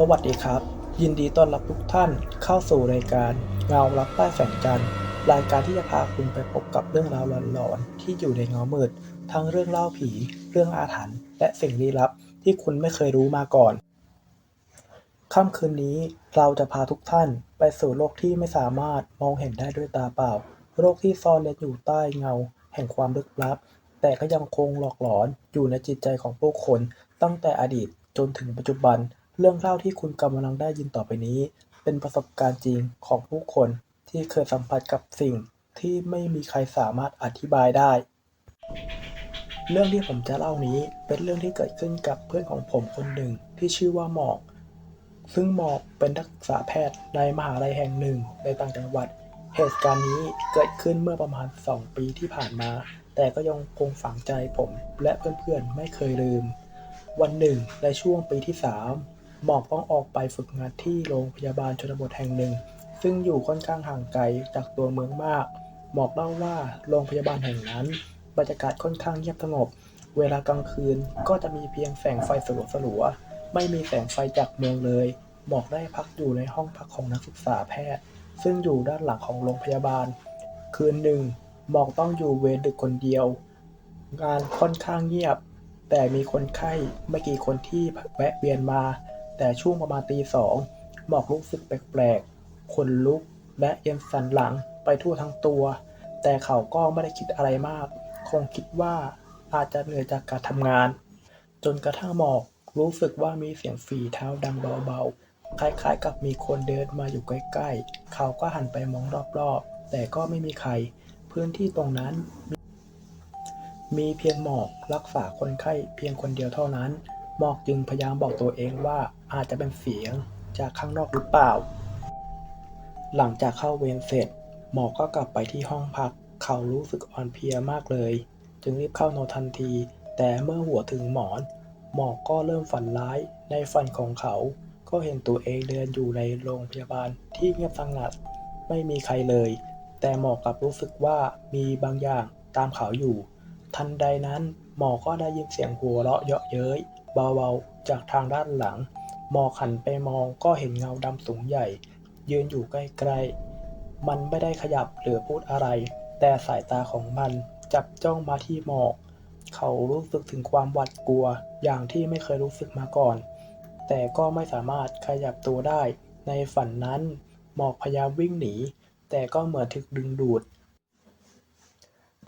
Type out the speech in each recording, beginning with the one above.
สวัสดีครับ ยินดีต้อนรับทุกท่านเข้าสู่รายการเงารับใต้แสงจันทร์รายการที่จะพาคุณไปพบกับเรื่องราวหลอนๆที่อยู่ในเงามืด ทั้งเรื่องเล่าผี เรื่องอาถรรพ์และสิ่งลี้ลับที่คุณไม่เคยรู้มาก่อนค่ำคืนนี้เราจะพาทุกท่านไปสู่โลกที่ไม่สามารถมองเห็นได้ด้วยตาเปล่า โลกที่ซ่อนเร้นอยู่ใต้เงา แห่งความลึกลับ แต่ก็ยังคงหลอกหลอนอยู่ในจิตใจของผู้คนตั้งแต่อดีตจนถึงปัจจุบัน เรื่องเล่าที่คุณกำลังได้ยินต่อไปนี้ เป็นประสบการณ์จริงของผู้คนที่เคยสัมผัสกับสิ่งที่ไม่มีใครสามารถอธิบายได้ เรื่องที่ผมจะเล่านี้เป็นเรื่องที่เกิดขึ้นกับเพื่อนของผมคนหนึ่งที่ชื่อว่าหมอก ซึ่งหมอกเป็นนักศึกษาแพทย์ในมหาลัยแห่งหนึ่งในต่างจังหวัด เหตุการณ์นี้เกิดขึ้นเมื่อประมาณ 2 ปีที่ผ่านมา แต่ก็ยังคงฝังใจผมและเพื่อนๆไม่เคยลืม วันหนึ่งในช่วงปีที่ 3 หมอกต้องออกไปฝึกงานที่โรงพยาบาลชนบทแห่งหนึ่ง ซึ่งอยู่ค่อนข้างห่างไกลจากตัวเมืองมาก หมอกเล่าว่าโรงพยาบาลแห่งนั้น บรรยากาศค่อนข้างเงียบสงบ เวลากลางคืนก็จะมีเพียงแสงไฟสลัวๆไม่มีแสงไฟจากเมืองเลย หมอกได้พักอยู่ในห้องพักของนักศึกษาแพทย์ ซึ่งอยู่ด้านหลังของโรงพยาบาล คืนหนึ่งหมอกต้องอยู่เวรดึกคนเดียว งานค่อนข้างเงียบ แต่มีคนไข้ไม่กี่คนที่แวะเวียนมา แต่ช่วงประมาณตีสองหมอกรู้สึกแปลกๆขนลุกและเอ็นสันหลังไปทั่วทั้งตัว แต่เขาก็ไม่ได้คิดอะไรมาก คงคิดว่าอาจจะเหนื่อยจากการทำงาน จนกระทั่งหมอกรู้สึกว่ามีเสียงฝีเท้าดังเบาๆ คล้ายๆ กับมีคนเดินมาอยู่ใกล้ๆ เขาก็หันไปมองรอบๆ แต่ก็ไม่มีใคร พื้นที่ตรงนั้น มีเพียงหมอกรักษาคนไข้เพียงคนเดียวเท่านั้น หมอกจึงพยายามบอกตัวเองว่าอาจจะเป็นเสียงจากข้างนอกหรือเปล่า หลังจากเข้าเวรเสร็จ หมอกก็กลับไปที่ห้องพัก เขารู้สึกอ่อนเพลียมากเลย จึงรีบเข้านอนทันที แต่เมื่อหัวถึงหมอน หมอกก็เริ่มฝันร้าย ในฝันของเขา ก็เห็นตัวเองเดินอยู่ในโรงพยาบาลที่เงียบสงัด ไม่มีใครเลย แต่หมอกกลับรู้สึกว่ามีบางอย่างตามเขาอยู่ ทันใดนั้นหมอก็ได้ยินเสียงหัวเราะเยาะเย้ย เบาๆ จากทางด้านหลัง มองหันไปมองก็เห็นเงาดำสูงใหญ่ ยืนอยู่ใกล้ๆ มันไม่ได้ขยับหรือพูดอะไร แต่สายตาของมันจับจ้องมาที่หมอก เขารู้สึกถึงความหวาดกลัวอย่างที่ไม่เคยรู้สึกมาก่อน แต่ก็ไม่สามารถขยับตัวได้ ในฝันนั้น หมอกพยายามวิ่งหนี แต่ก็เหมือนถูกดึงดูด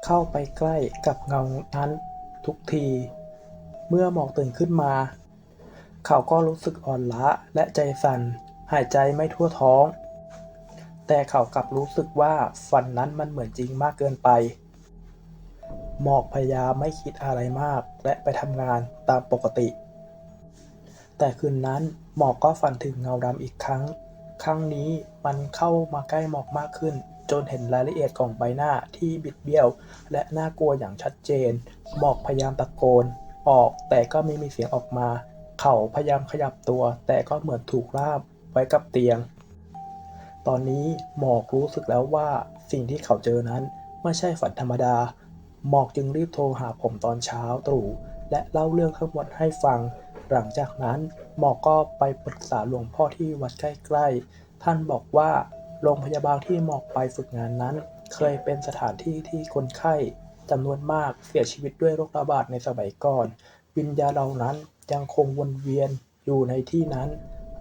เข้าไปใกล้กับเงานั้นทุกที เมื่อหมอกตื่นขึ้นมา เขาก็รู้สึกอ่อนล้าและใจสั่น หายใจไม่ทั่วท้อง แต่เขากลับรู้สึกว่าฝันนั้นมันเหมือนจริงมากเกินไป หมอกพยายามไม่คิดอะไรมากและไปทำงานตามปกติ แต่คืนนั้นหมอกก็ฝันถึงเงาดำอีกครั้ง ครั้งนี้มันเข้ามาใกล้หมอกมากขึ้นจนเห็นรายละเอียดของใบหน้าที่บิดเบี้ยว และน่ากลัวอย่างชัดเจน หมอกพยายามตะโกน ออก แต่ก็ไม่มีเสียงออกมา เขาพยายามขยับตัว แต่ก็เหมือนถูกล่ามไว้กับเตียง ตอนนี้หมอกรู้สึกแล้วว่าสิ่งที่เขาเจอนั้นไม่ใช่ฝันธรรมดา หมอกจึงรีบโทรหาผมตอนเช้าตรู่และเล่าเรื่องทั้งหมดให้ฟัง หลังจากนั้นหมอกก็ไปปรึกษาหลวงพ่อที่วัดใกล้ๆ ท่านบอกว่าโรงพยาบาลที่หมอกไปฝึกงานนั้น เคยเป็นสถานที่ที่คนไข้ จำนวนมากเสียชีวิตด้วยโรคระบาดในสมัยก่อน วิญญาณเหล่านั้นยังคงวนเวียนอยู่ในที่นั้น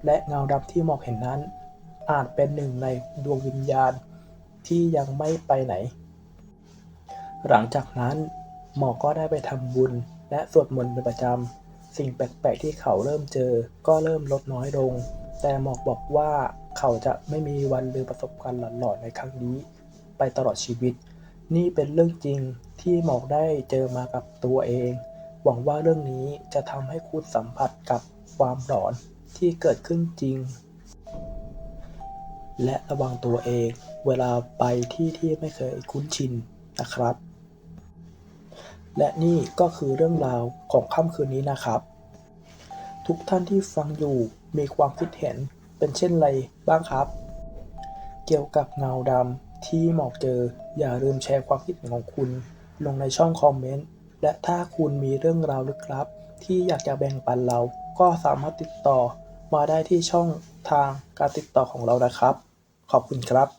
และเงาดำที่หมอกเห็นนั้น อาจเป็นหนึ่งในดวงวิญญาณที่ยังไม่ไปไหน หลังจากนั้นหมอก็ได้ไปทำบุญและสวดมนต์เป็นประจำ สิ่งแปลกๆที่เขาเริ่มเจอก็เริ่มลดน้อยลง แต่หมอกบอกว่าเขาจะไม่มีวันลืมประสบการณ์หลอนๆในครั้งนี้ ไปตลอดชีวิต นี่เป็นเรื่องจริงที่หมอกได้เจอมากับตัวเอง หวังว่าเรื่องนี้จะทำให้คุณสัมผัสกับความหลอนที่เกิดขึ้นจริง และระวังตัวเองเวลาไปที่ที่ไม่เคยคุ้นชินนะครับ และนี่ก็คือเรื่องราวของค่ำคืนนี้นะครับ ทุกท่านที่ฟังอยู่มีความคิดเห็นเป็นเช่นไรบ้างครับ เกี่ยวกับเงาดำ ที่หมอกเจอ อย่าลืมแชร์ความคิดเห็นของคุณ ลงในช่องคอมเมนต์ และถ้าคุณมีเรื่องราวลึกลับ ที่อยากจะแบ่งปันเรา ก็สามารถติดต่อ มาได้ที่ช่องทางการติดต่อของเรานะครับ ขอบคุณครับ